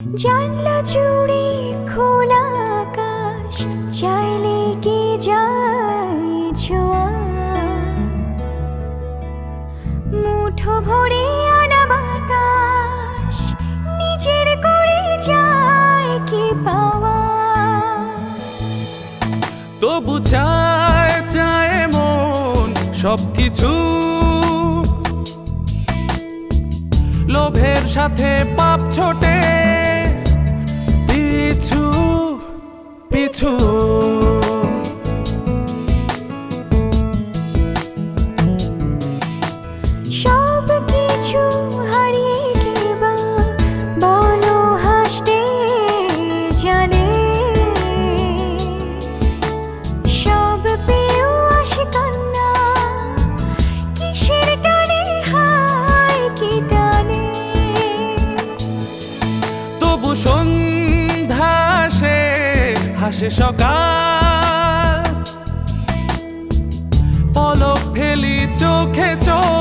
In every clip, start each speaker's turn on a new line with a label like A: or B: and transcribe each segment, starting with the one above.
A: জানলা জুড়ে খোলা আকাশ, চাইলে কি যায় ছোঁয়া? মুঠো ভরে আনা বাতাস, নিজের করে যায় কি পাওয়া?
B: তবু চায় চায় মন সবকিছু। লোভের সাথে পাপ ছোটে। পিছু
A: সব
B: হাসে সকাল। পলক ফেলি চোখে চোখ।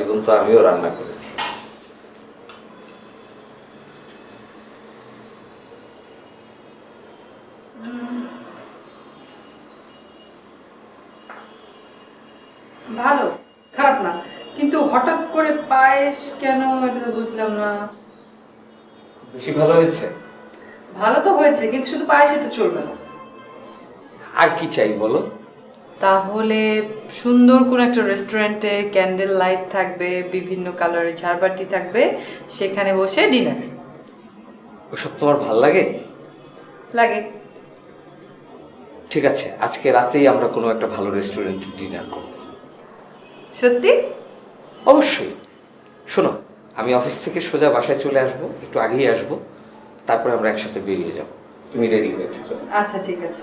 C: জীবন তো আমিও রান্না করেছি।
D: ভালো খারাপ না। কিন্তু হঠাৎ করে পায়েস কেন এটা বুঝলাম না?
C: বেশি ভালো হয়েছে?
D: ভালো তো হয়েছে কিন্তু শুধু পায়েসে তো চলবে না।
C: আর কি চাই বলো?
D: তাহলে সুন্দর কোনো একটা রেস্টুরেন্টে ক্যান্ডেল লাইট থাকবে বিভিন্ন কালারের ঝাড়বাতি থাকবে সেখানে বসে ডিনার
C: ওসব তোমার ভালো লাগে?
D: লাগে।
C: ঠিক আছে আজকে রাতেই আমরা কোনো একটা ভালো রেস্টুরেন্টে ডিনার করব।
D: সত্যি?
C: অবশ্যই। শোনো আমি অফিস থেকে সোজা বাসায় চলে আসব একটু আগেই আসব তারপরে আমরা একসাথে বেরিয়ে যাব। তুমি রেডি হয়ে থাকো।
D: আচ্ছা ঠিক আছে।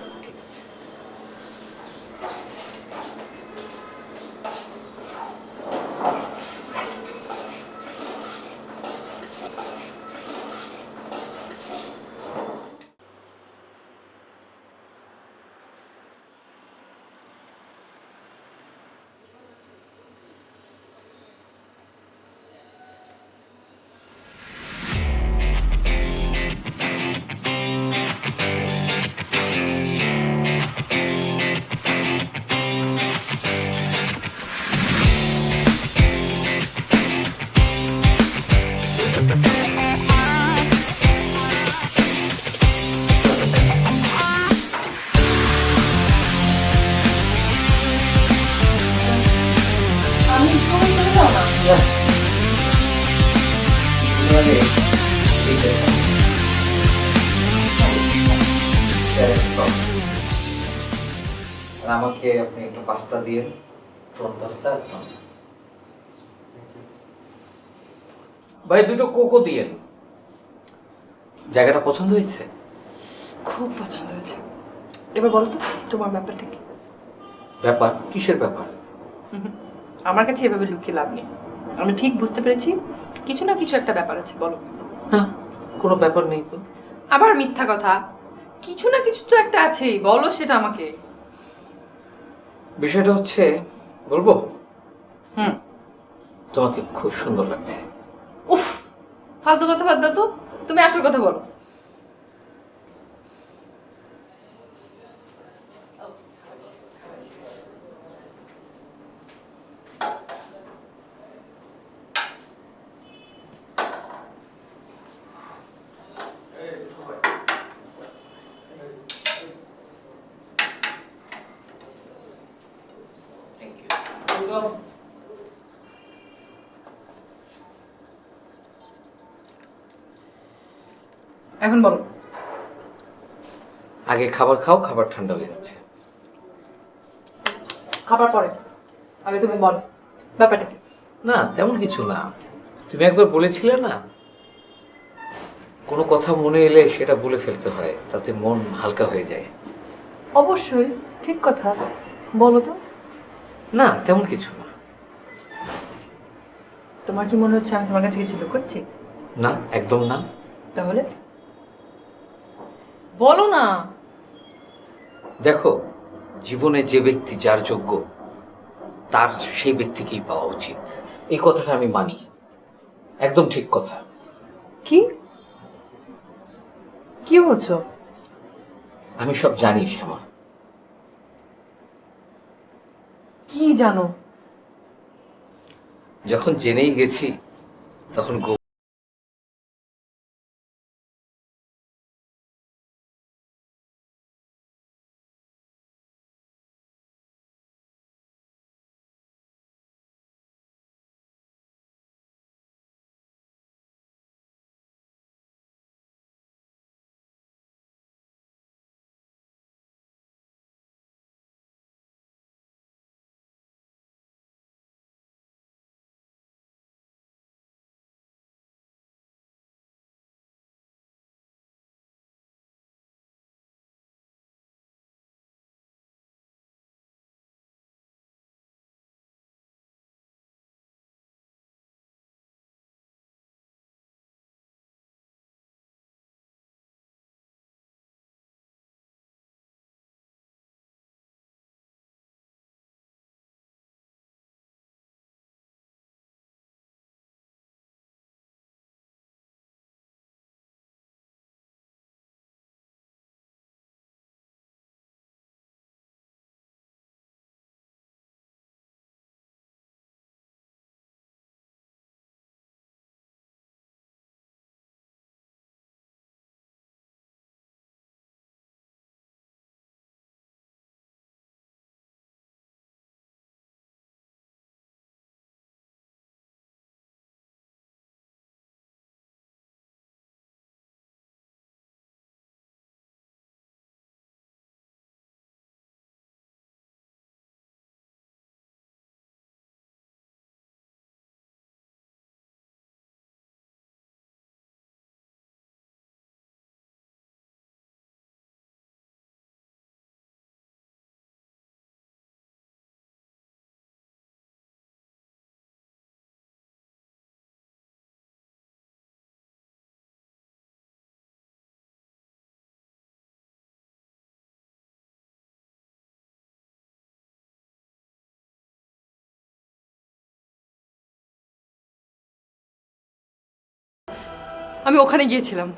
C: ভাই দুটো কোকো দিয়েন জায়গাটা পছন্দ হয়েছে?
D: খুব পছন্দ হয়েছে। এবার বলো তো তোমার ব্যাপারটা কি?
C: ব্যাপার? কিসের ব্যাপার?
D: আমার কাছে এভাবে লুকিয়ে লাভ নেই। আমি ঠিক বুঝতে পেরেছি কিছু না কিছু একটা ব্যাপার আছে বলো।
C: না কোনো ব্যাপার নেই তো।
D: আবার মিথ্যা কথা। কিছু না কিছু তো একটা আছেই বলো সেটা আমাকে।
C: বিষয়টা হচ্ছে বলব?
D: হুম।
C: তোমাকে খুব সুন্দর লাগছে।
D: ফালতু কথা বাদ দাও তো। তুমি আসল কথা বলো।
C: থ্যাংক ইউ
D: এখন বলো।
C: আগে খাবার খাও খাবার ঠান্ডা হয়ে যাচ্ছে।
D: খাবার পরে। আগে তুমি বলো। ব্যাপারটা কি?
C: না তেমন কিছু না। তুমি একবার বলেছিলে না? কোনো কথা মনে এলে সেটা বলে ফেলতে হয় তাতে মন হালকা হয়ে যায়।
D: অবশ্যই ঠিক কথা। বলো তো।
C: না তেমন কিছু না।
D: তোমার কি মনে হচ্ছে আমি তোমার কাছে কিছু লুকোচ্ছি?
C: না একদম না।
D: তাহলে? বলো না।
C: দেখো জীবনে যে ব্যক্তি যার যোগ্য তার সেই ব্যক্তিকেই পাওয়া উচিত। এই কথাটা আমি মানি। একদম ঠিক কথা।
D: কি? কি বলছো?
C: আমি সব জানি শ্যামা।
D: কি জানো?
C: যখন জেনেই গেছি তখন
D: আমি ওখানে গিয়েছিলাম।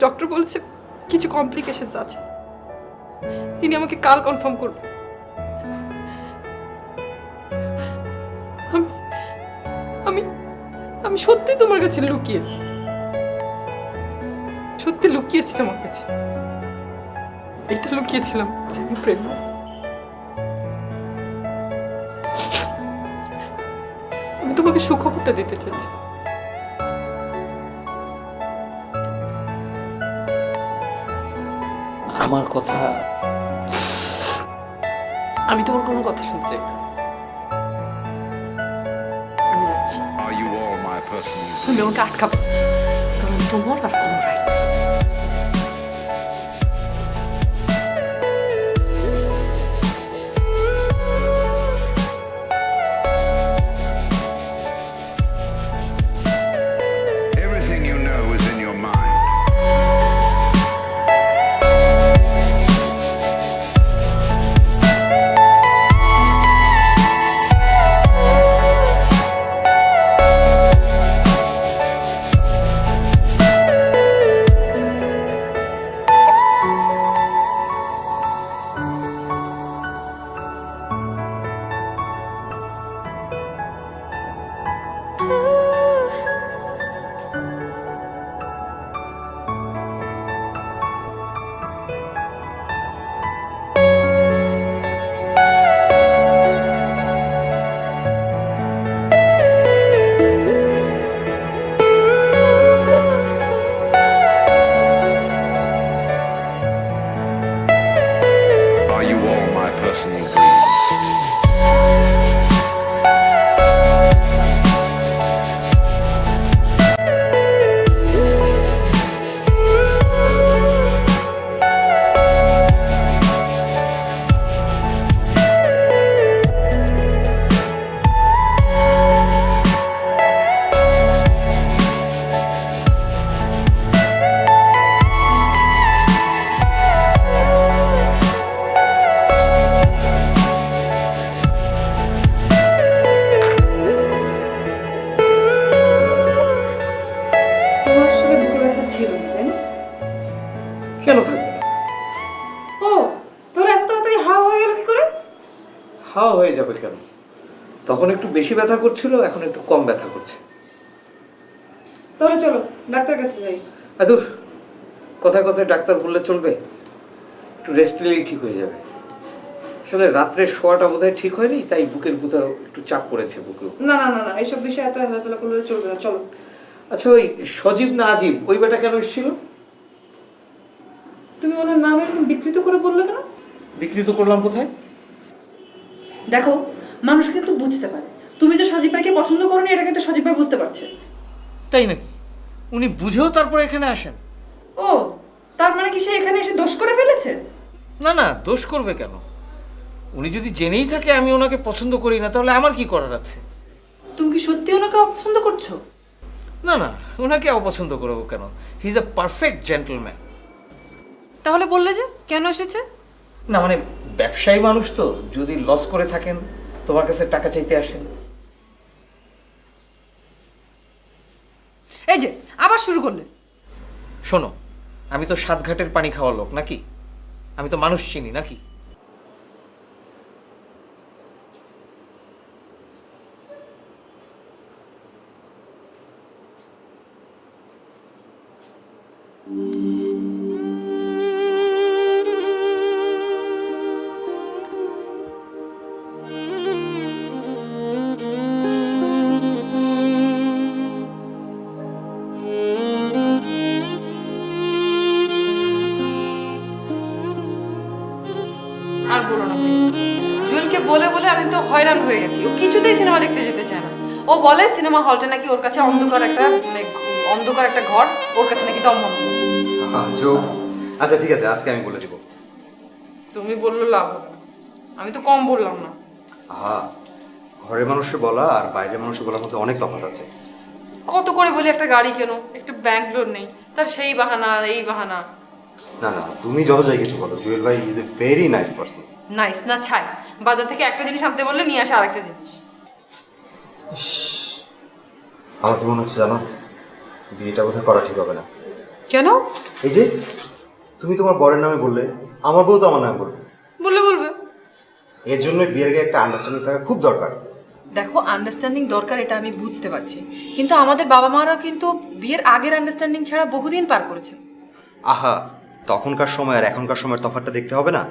D: ডক্টর বলছে, কিছু কমপ্লিকেশনস আছে। তিনি আমাকে কাল কনফার্ম করবে আমি- আমি সত্যি তোমার কাছে লুকিয়েছি। সত্যি লুকিয়েছি তোমার কাছে। এটা লুকিয়েছিলাম যে আমি আমি তোমাকে সুখবরটা দিতে চাইছি।
C: আমার কথা।
D: আমি তোমার কোনো কথা শুনতে চাই না। আমি যাচ্ছি। তুমি আমাকে আটকাবো। কারণ তোমার আর কোনো রাইট
C: বেশি ব্যথা করছিল এখন একটু কম ব্যথা করছে।
D: তাহলে চলো ডাক্তার কাছে যাই।
C: আদুর কথায় কথায় ডাক্তার বললে চলবে। একটু রেস্ট নিলেই ঠিক হয়ে যাবে। আসলে রাত্রে শোয়াটা বোধহয় ঠিক হয়নি তাই বুকের ভিতর একটু চাপ পড়েছে উপর।
D: না না না না এইসব বিষয়ে এত হেলাফেলা করলে চলবে না চলো।
C: আচ্ছা ওই সজীব না আজীব ওই বেটা কেন এসেছিল?
D: তুমি ওনার নাম এরকম বিকৃত করে বললে কেন?
C: বিকৃত করলাম কোথায়?
D: দেখো মানুষ কিন্তু বুঝতে পারে। তুমি যে সজীব ভাইকে পছন্দ করনি এটা কিন্তু সজীব ভাই বুঝতে পারছে।
C: তাই নাকি? উনি বুঝেও তারপর এখানে আসেন।
D: ও তার মানে কি সে এখানে এসে দোষ করে ফেলেছে?
C: না না দোষ করবে কেন? উনি যদি জেনেই থাকে আমি ওনাকে পছন্দ করি না তাহলে আমার কি করার আছে?
D: তুমি কি সত্যি ওনাকে অপছন্দ করছ?
C: না না ওনাকে অপছন্দ করব কেন? He is a perfect gentleman
D: তাহলে বললে যে কেন এসেছে?
C: না মানে ব্যবসায়ী মানুষ তো যদি লস করে থাকেন তোমার কাছে টাকা চাইতে আসেন
D: এই যে আবার শুরু করলে
C: শোনো, আমি তো সাতঘাটের পানি খাওয়া লোক, নাকি? আমি তো মানুষ চিনি, নাকি?
D: জুয়েলকে বলে বলে আমি তো হয়রান হয়ে গেছি। ও কিছুতেই সিনেমা দেখতে যেতে চায় না। ও বলে সিনেমা হলটা নাকি ওর কাছে অন্ধকার একটা মানে অন্ধকার একটা ঘর ওর কাছে নাকি
E: আজব আচ্ছা ঠিক আছে আজকে আমি বলে দিব।
D: তুমি বলল লাভ আমি তো কম বললাম না।
E: আহা ঘরের মানুষের বলা আর বাইরের মানুষের বলার মধ্যে অনেক তফাৎ আছে।
D: কত করে বলি একটা গাড়ি কেন? একটা ব্যাংক লোন নেই। তার সেই বাহানা এই বাহানা।
E: না না তুমি যত যাই কিছু বলো জুয়েল ভাই is a very nice person
D: nice না ছাই। বাজার থেকে একটা জিনিস আনতে বললে নিয়ে আসে আরেকটা জিনিস।
E: আমার কি মনে হচ্ছে জানো? বিয়েটা বোধহয় করা ঠিক হবে না।
D: কেন?
E: এই যে তুমি তোমার বরের নামে বললে আমার বউ তো আমার নামে বলবে।
D: বললে বলবে।
E: এর জন্য বিয়ের আগে একটা আন্ডারস্ট্যান্ডিং থাকা খুব দরকার।
D: দেখো আন্ডারস্ট্যান্ডিং দরকার এটা আমি বুঝতে পারছি। কিন্তু আমাদের বাবা মারা কিন্তু বিয়ের আগের আন্ডারস্ট্যান্ডিং ছাড়া বহুদিন পার করেছে।
E: আহা তখনকার সময় আর এখনকার সময়ের তফাৎটা দেখতে হবে না?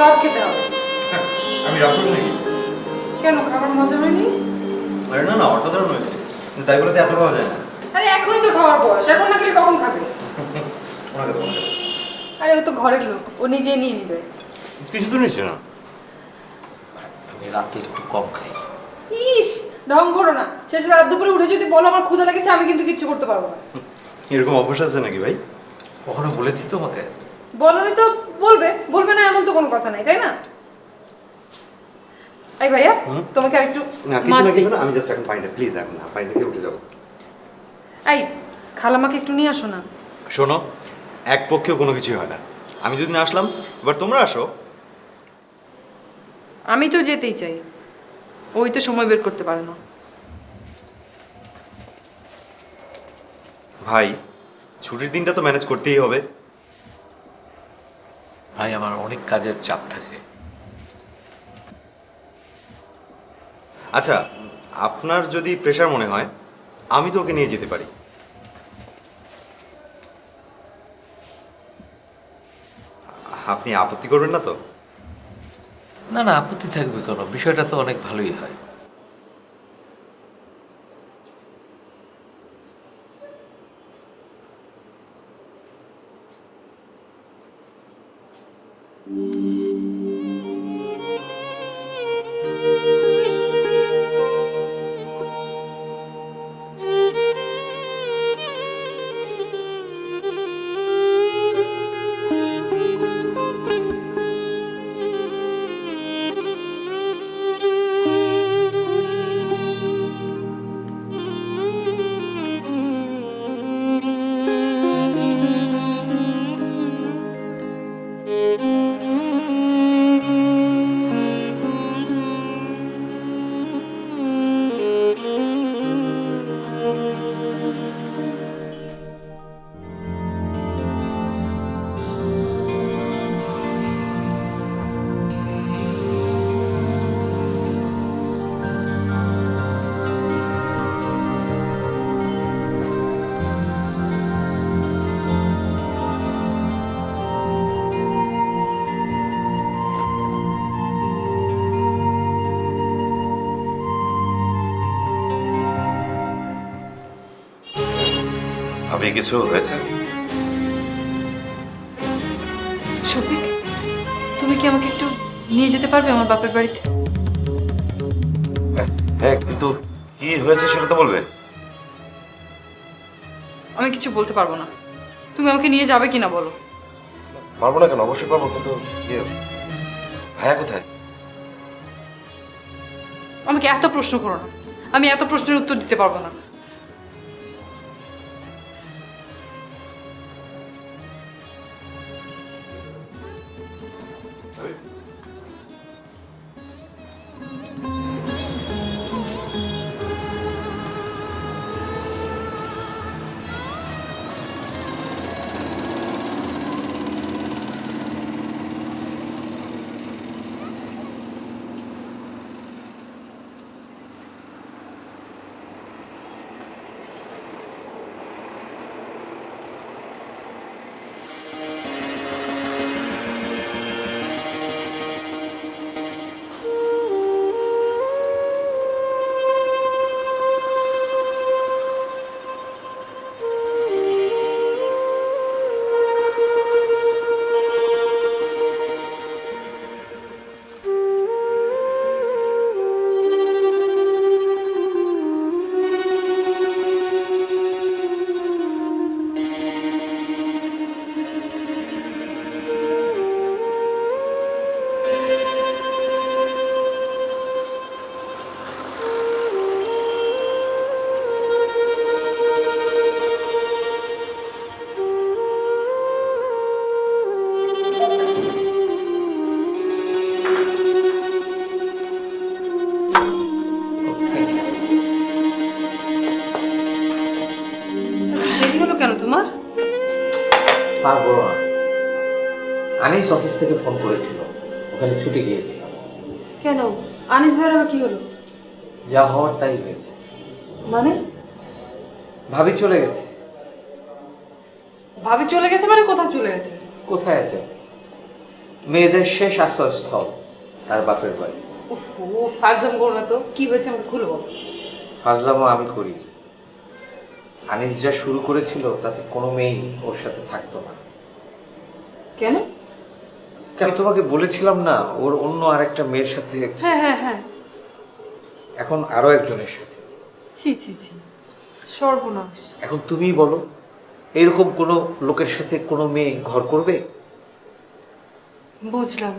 D: সব খেতে হবে।
E: আমি রাখুন নাকি
D: কেন খাবার মজা হয়নি?
E: আরে না না অসাধারণ হয়েছে। কিন্তু তাই বলে এত পাওয়া যায় না।
D: আরে এখনই তো খাওয়ার বয়স। এখন না খেলে কখন খাবে?
E: ওনাকে তো
D: আরে ও তো ঘরের লোক। ও নিজে নিয়ে নিবে।
E: কিছু তো নিচ্ছে না।
C: আমি রাতে একটু কম খাই।
D: ইস ঢং করো না। শেষে রাত দুপুরে উঠে যদি বলো আমার ক্ষুধা লেগেছে আমি কিন্তু কিচ্ছু করতে পারব না।
E: এরকম অভ্যাস আছে নাকি ভাই?
C: কখনো বলেছি তোমাকে?
D: বলনি তো বলবে বলবে না এমন তো কোনো কথা নাই তাই না? এই ভাইয়া তোমাকে আরেকটু
E: না কিছু না কিছু না আমি জাস্ট এখন পানিটা প্লিজ এখন না পানিটা খেয়ে উঠে যাব।
D: এই খালামাকে একটু নিয়ে আসো না।
E: শোনো এক পক্ষেও কোনো কিছুই হয় না। আমি দুদিন আসলাম এবার তোমরা আসো।
D: আমি তো যেতেই চাই। ওই তো সময় বের করতে পারে না।
E: ভাই ছুটির দিনটা তো ম্যানেজ করতেই হবে।
F: ভাই আমার অনেক কাজের চাপ থাকে।
E: আচ্ছা আপনার যদি প্রেশার মনে হয় আমি তো ওকে নিয়ে যেতে পারি। আপনি আপত্তি করবেন না তো?
F: না না আপত্তি থাকবে কেন? বিষয়টা তো অনেক ভালোই হয়।
E: ভাবি কিছু হয়েছে?
D: শফিক তুমি কি আমাকে একটু নিয়ে যেতে পারবে আমার বাপের বাড়িতে?
E: হ্যাঁ কিন্তু কি হয়েছে সেটা তো বলবে।
D: আমি কিছু বলতে পারব না। তুমি আমাকে নিয়ে যাবে কিনা বলো?
E: পারব না কেন? অবশ্যই পারব কিন্তু ইয়ে ভাইয়া কোথায়?
D: আমাকে এত প্রশ্ন করো না। আমি এত প্রশ্নের উত্তর দিতে পারব না।
C: থেকে ফোন করেছিল। ওখানে ছুটে গিয়েছিলাম
D: কেন? আনিস ভাইয়ের আবার কি হলো?
C: যা হওয়ার তাই হয়েছে।
D: মানে?
C: ভাবি চলে গেছে।
D: ভাবি চলে গেছে মানে কোথায় চলে গেছে?
C: কোথায় আছে? মেয়েদের শেষ আশ্রয়স্থল তার বাপের বাড়ি।
D: ও করো না তো। কি হয়েছে আমাকে খুলে বলো।
C: আমি করি। আনিস যা শুরু করেছিল তাতে কোনো মেয়েই ওর সাথে থাকতো না।
D: কেন?
C: আমি তোমাকে বলেছিলাম না ওর অন্য আরেকটা মেয়ের সাথে
D: হ্যাঁ হ্যাঁ হ্যাঁ।
C: এখন আরও একজনের সাথে।
D: ছি ছি ছি। সর্বনাশ।
C: এখন তুমিই বলো এরকম কোনো লোকের সাথে কোনো মেয়ে ঘর করবে?
D: বুঝলাম।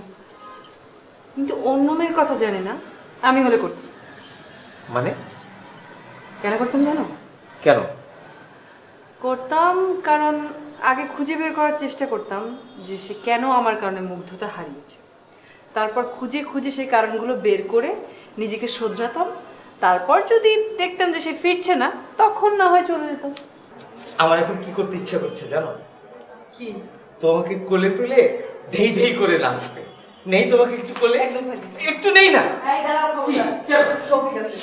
D: কিন্তু অন্য মেয়ের কথা জানি না আমি হলে করতাম।
C: মানে?
D: কেন করতাম জানো?
C: কেন?
D: করতাম কারণ আগে খুঁজে বের করার চেষ্টা করতাম যে সে কেন আমার কারণে মুগ্ধতা হারিয়েছে। তারপর খুঁজে খুঁজে সেই কারণগুলো বের করে নিজেকে শোধরাতাম। তারপর যদি দেখতাম যে সে ফিরছে না তখন না হয় চলে যেতাম।
C: আমার এখন কি করতে ইচ্ছে করছে জানো?
D: কি?
C: তোমাকে কোলে তুলে ধেই ধেই করে নাচতে। নেই তোমাকে একটু কোলে?
D: একদম
C: একটু নেই না?
D: এই দাঁড়াও? সব ঠিক আছে।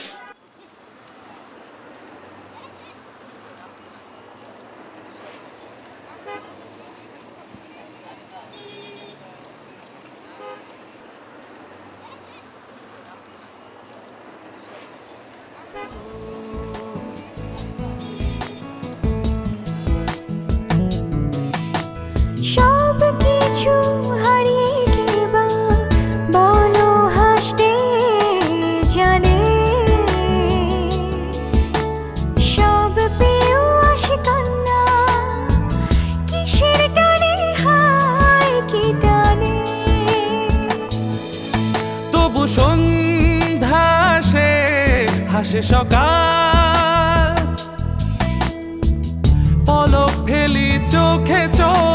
B: হাসে সকাল। পলক ফেলি চোখে চোখ।